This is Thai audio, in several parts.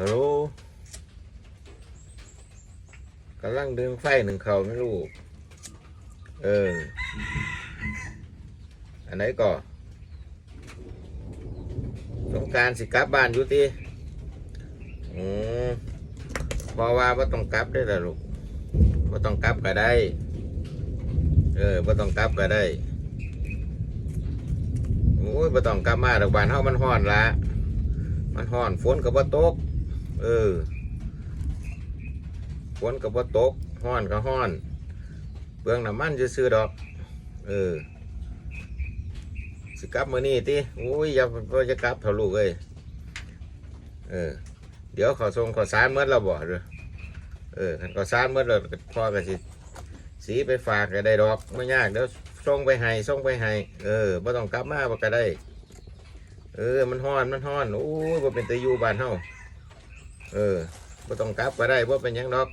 ฮัลโหลกำลังดึงไฟหนึ่งเขาไม่รู้ เออ อันไหนก่อสงการสิกลับบ้านอยู่ตีอืมบอว่าบ่าต้องกลับได้ล่ะลูกบ่ต้องกลับก็ได้ เออบ่าต้องกลับก็ได้โอ้ยบ่าต้องกลับมาดอกบานเฮามันฮ้อนละ มันฮ้อนฝนก็บ่ตก เออฝนก็บ่ตกฮ้อนก็ฮ้อน เปลืองน้ำมันจะซื่อดอก เออ สิกลับมือนี้ติโอ้ยอย่าบ่จะกลับเถอะลูกเอ้ยเออ เดี๋ยวขาส่งข้าวสารหมดแล้วบ่เด้อเออคันข้าวสารหมดแล้วก็พ่อก็สิสีไปฝากก็ได้ดอกไม่ยากเดี๋ยวส่งไปให้ส่งไปให้เออบ่ต้องกลับมาบ่ก็ได้ เออมันฮ้อนมันฮ้อนโอ้ยบ่เป็นตะยูบ้านเฮา เออบ่ต้องกลับก็ได้บ่เป็นยังดอก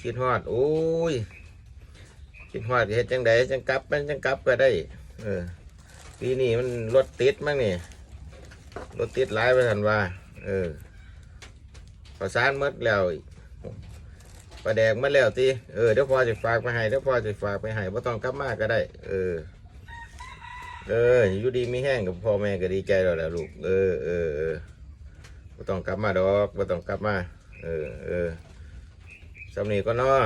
คิดฮอดโอ้ย คิดฮอดเฮ็ดจังไดจังกลับมันจังกลับก็ได้ เออปีนี้มันรถติดมั้งนี่รถติดหลายไปทันว่า เออขอสารหมดแล้วปลาแดงมดแล้วตีเออเดี๋ยวพอจะฝากไปให้เดี๋ยวพอจะฝากไปให้บ่ต้องกลับมาก็ได้ เออ เอออยู่ดีไมีแห้งกับพ่อแม่ก็ดีใจแล้วแหละลูก เออเออเออ บ่ต้องกลับมาดอกบ่ต้องกลับมา เออเออสำนีก็เนาะ